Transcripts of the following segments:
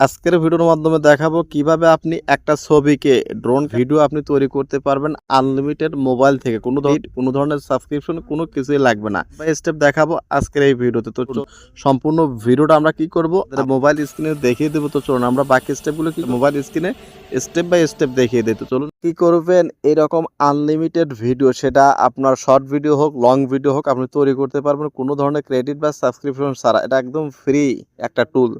আজকের ভিডিওর মাধ্যমে দেখাবো কীভাবে আপনি একটা ছবিকে ড্রোন ভিডিও আপনি তৈরি করতে পারবেন আনলিমিটেড মোবাইল থেকে। কোনো কোনো ধরনের সাবস্ক্রিপশন কোনো কিছুই লাগবে না। স্টেপ দেখাবো আজকের এই ভিডিওতে। তো সম্পূর্ণ ভিডিওটা আমরা কি করব? মোবাইল স্ক্রিনে দেখিয়ে দেবো। তো চলুন আমরা বাকি স্টেপগুলো কি মোবাইল স্ক্রিনে স্টেপ বাই স্টেপ দেখিয়ে দিই। তো চলুন কি করবেন? এরকম আনলিমিটেড ভিডিও সেটা আপনার শর্ট ভিডিও হোক লং ভিডিও হোক আপনি তৈরি করতে পারবেন। কোনো ধরনের ক্রেডিট বা সাবস্ক্রিপশন ছাড়া। এটা একদম ফ্রি একটা টুল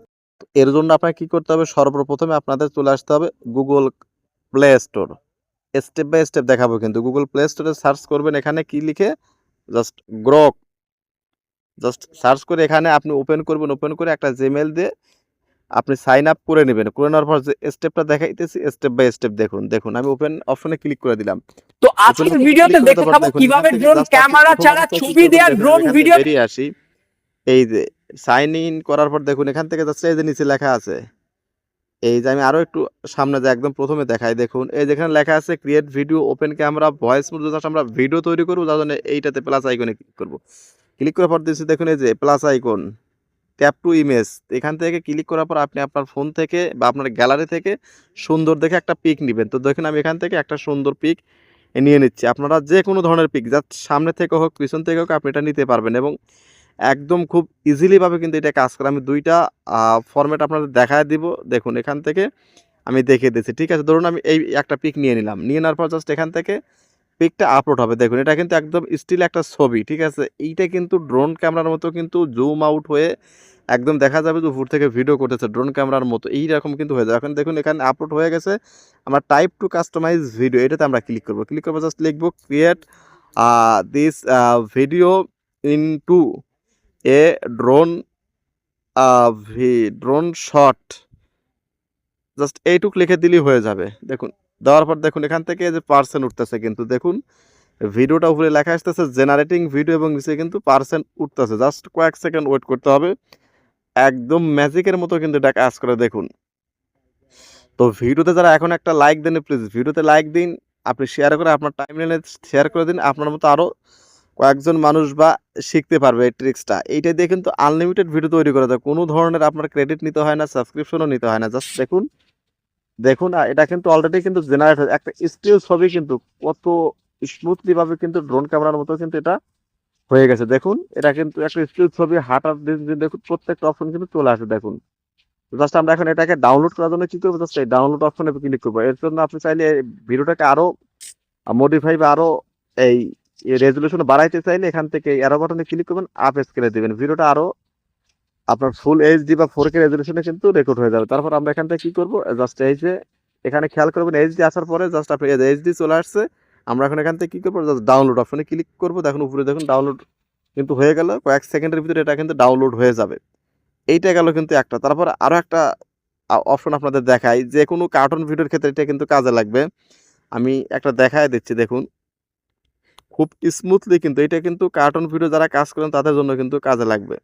এর জন্য আপনাকে কি করতে হবে? সর্বপ্রথমে আপনাদের চলে আসতে হবে Google Play Store step by step দেখাবো কিন্তু। গুগল প্লে স্টোরে সার্চ করবেন এখানে কি লিখে? জাস্ট গ্রক জাস্ট সার্চ করে এখানে আপনি ওপেন করবেন। ওপেন করে একটা জিমেল দিয়ে আপনি সাইন আপ করে নেবেন। করে নেওয়ার পর যে স্টেপটা দেখাইতেছি স্টেপ বাই স্টেপ দেখুন। দেখুন আমি ওপেন অপশনে ক্লিক করে দিলাম। তো আজকের ভিডিওতে click দেখে করতে খাব দেখুন, কীভাবে ড্রোন ক্যামেরা ছাড়া ছবি দেখুন, ড্রোন ভিডিও বেরিয়ে আসি। এই যে সাইন ইন করার পর দেখুন, এখান থেকে যাচ্ছে এই যে নিচে লেখা আছে, এই যে আমি আরও একটু সামনে যে একদম প্রথমে দেখাই, দেখুন, এই যেখানে লেখা আছে create video open camera voice mode just আমরা ভিডিও তৈরি করব, যার জন্য এইটাতে প্লাস আইকনে ক্লিক করব। ক্লিক করার পর দিচ্ছি, দেখুন, এই যে plus icon tap to image এখান থেকে ক্লিক করার পর আপনি আপনার ফোন থেকে বা আপনার গ্যালারি থেকে সুন্দর দেখে একটা পিক নেবেন। তো দেখুন, আমি এখান থেকে একটা সুন্দর পিক নিয়ে নিচ্ছি। আপনারা যে কোনো ধরনের পিক যা সামনে থেকে হোক, পিছন থেকে হোক, আপনি এটা নিতে পারবেন এবং একদম খুব ইজিলিভাবে কিন্তু এটা কাজ করে। আমি দুইটা ফরম্যাট আপনাদের দেখায় দিব। দেখুন, এখান থেকে আমি দেখিয়ে দিচ্ছি। ঠিক আছে, ধরুন আমি এই একটা পিক নিয়ে নিলাম। নিয়ে নেওয়ার পর জাস্ট এখান থেকে পিকটা আপলোড হবে। দেখুন, এটা কিন্তু একদম স্টিল একটা ছবি। ঠিক আছে, এইটা কিন্তু ড্রোন ক্যামেরার মতো কিন্তু জুম আউট হয়ে একদম দেখা যাবে যে উপর থেকে ভিডিও করতেছে ড্রোন ক্যামেরার মতো। এইরকম কিন্তু হয়ে যাবে। এখন দেখুন, এখানে আপলোড হয়ে গেছে আমরা টাইপ টু কাস্টমাইজ ভিডিও এটাতে আমরা ক্লিক করব। ক্লিক করব জাস্ট লিখব create this video in to a drone V, drone shot. Just এইটুক লিখে দিলেই হয়ে যাবে। দেখুন, দেওয়ার পর দেখুন, এখান থেকে যে পার্সেন্ট উঠতেছে কিন্তু দেখুন, ভিডিওটা উপরে লেখা আসতেছে জেনারেটিং ভিডিও এবং নিচে কিন্তু পার্সেন্ট উঠতেছে। জাস্ট কয়েক সেকেন্ড ওয়েট করতে হবে। একদম ম্যাজিকের মতো কিন্তু এটা কাজ করে, দেখুন। তো ভিডিওতে যারা এখন একটা লাইক দেন, প্লিজ ভিডিওতে লাইক দিন। আপনি শেয়ার করে আপনার টাইম লাইনে শেয়ার করে দিন। আপনার মতো আরও কয়েকজন মানুষ বা শিখতে পারবে এই ট্রিক্সটা এইটা দিয়ে কিন্তু আনলিমিটেড ভিডিও তৈরি করা যায়। কোনো ধরনের আপনার ক্রেডিট নিতে হয় না সাবস্ক্রিপশনও নিতে হয় না। জাস্ট দেখুন দেখুন এটা কিন্তু অলরেডি কিন্তু জেনারেট হয়ে একটা স্টিল ছবি কিন্তু কত স্মুথলি ভাবে কিন্তু ড্রোন ক্যামেরার মতো কিন্তু এটা হয়ে গেছে। দেখুন, এটা কিন্তু একটা স্টিল ছবি হাঁটার দিন দেখুন, প্রত্যেকটা অপশন কিন্তু চলে আসে, দেখুন। জাস্ট আমরা এখন এটাকে ডাউনলোড করার জন্য কি করব? জাস্ট এই ডাউনলোড অপশনে ক্লিক করব। এর জন্য আপনি চাইলে ভিডিওটাকে আরও মডিফাই বা আরও এই রেজলিউশন বাড়াইতে চাইলে এখান থেকে এরো বাটনে ক্লিক করবেন আপ স্কেলে দিবেন। ভিডিওটা আরও আপনার ফুল এইচডি বা ফোর কে রেজলিউশনে কিন্তু রেকর্ড হয়ে যাবে। তারপর আমরা এখান থেকে কি করব? জাস্ট এই যে এখানে খেয়াল করবেন এইচডি আসার পরে জাস্ট আপনি এইচডি চলে আসছে, আমরা এখন এখান থেকে কি করব? জাস্ট ডাউনলোড অপশনে ক্লিক করব। দেখুন, উপরে দেখুন ডাউনলোড কিন্তু হয়ে গেল। কয়েক সেকেন্ডের ভিতরে এটা কিন্তু ডাউনলোড হয়ে যাবে। এইটা গেল কিন্তু একটা। তারপর আরও একটা অপশন আপনাদের দেখাই। যে কোনো কার্টুন ভিডিওর ক্ষেত্রে এটা কিন্তু কাজে লাগবে। আমি একটা দেখায় দিচ্ছি, দেখুন। খুব স্মুথলি কিন্তু এটা কিন্তু কার্টুন ভিডিও যারা কাজ করেন তাদের জন্য কিন্তু কাজে লাগবে।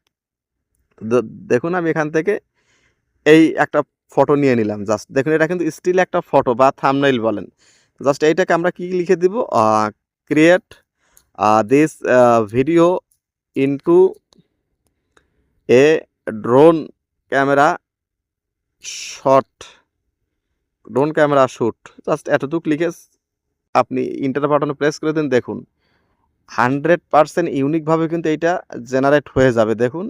দেখুন আমি এখান থেকে এই একটা ফটো নিয়ে নিলাম। জাস্ট দেখুন, এটা কিন্তু স্টিল একটা ফটো বা থামনাইল বলেন। জাস্ট এইটাকে আমরা কি লিখে দিব? Create this video into a drone camera shot drone camera shoot just এতটুকু লিখে আপনি ইন্টার বাটনে প্রেস করে দিন, দেখুন। হান্ড্রেড পার্সেন্ট ইউনিকভাবে কিন্তু এইটা জেনারেট হয়ে যাবে। দেখুন,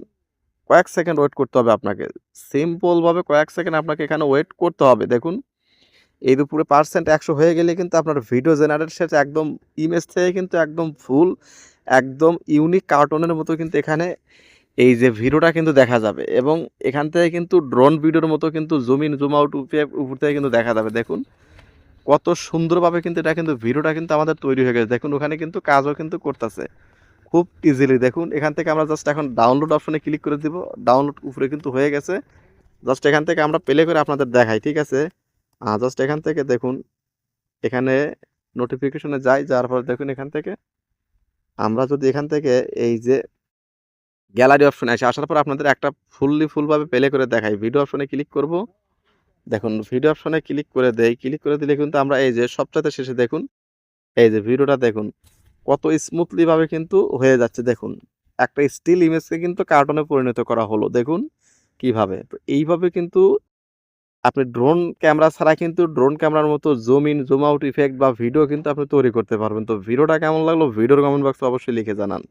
কয়েক সেকেন্ড ওয়েট করতে হবে আপনাকে। সিম্পলভাবে কয়েক সেকেন্ড আপনাকে এখানে ওয়েট করতে হবে। দেখুন, এই দুপুরে পার্সেন্ট একশো হয়ে গেলে কিন্তু আপনার ভিডিও জেনারেট শেষে একদম ইমেজ থেকে কিন্তু একদম ফুল, একদম ইউনিক কার্টুনের মতো কিন্তু এখানে এই যে ভিডিওটা কিন্তু দেখা যাবে এবং এখান থেকে কিন্তু ড্রোন ভিডিওর মতো কিন্তু জুম ইন, জুম আউট উপর থেকে কিন্তু দেখা যাবে। দেখুন কত সুন্দরভাবে কিন্তু এটা কিন্তু ভিডিওটা কিন্তু আমাদের তৈরি হয়ে গেছে। দেখুন, ওখানে কিন্তু কাজও কিন্তু করতেছে। খুব ইজিলি দেখুন, এখান থেকে আমরা জাস্ট এখন ডাউনলোড অপশনে ক্লিক করে দিব। ডাউনলোড উপরে কিন্তু হয়ে গেছে। জাস্ট এখান থেকে আমরা প্লে করে আপনাদের দেখাই, ঠিক আছে? জাস্ট এখান থেকে দেখুন, এখানে নোটিফিকেশনে যাই যার পর দেখুন এখান থেকে আমরা যদি এখান থেকে এই যে গ্যালারি অপশনে আসে, আসার পর আপনাদের একটা ফুললি ফুলভাবে প্লে করে দেখাই। ভিডিও অপশনে ক্লিক করব। দেখুন ভিডিও অপশনে ক্লিক করে দেই ক্লিক করে দিলে কিন্তু আমরা এই যে সবচাইতে শেষে দেখুন এই যে ভিডিওটা দেখুন কত স্মুথলি ভাবে কিন্তু হয়ে যাচ্ছে দেখুন একটা স্টিল ইমেজকে কিন্তু কার্টুনে পরিণত করা হলো দেখুন কীভাবে? তো এইভাবে কিন্তু আপনি ড্রোন ক্যামেরা ছাড়া কিন্তু ড্রোন ক্যামেরার মতো zoom in, zoom out effect বা ভিডিও কিন্তু আপনি তৈরি করতে পারবেন। তো ভিডিওটা কেমন লাগল ভিডিওর কমেন্ট বক্সে অবশ্যই লিখে জানান।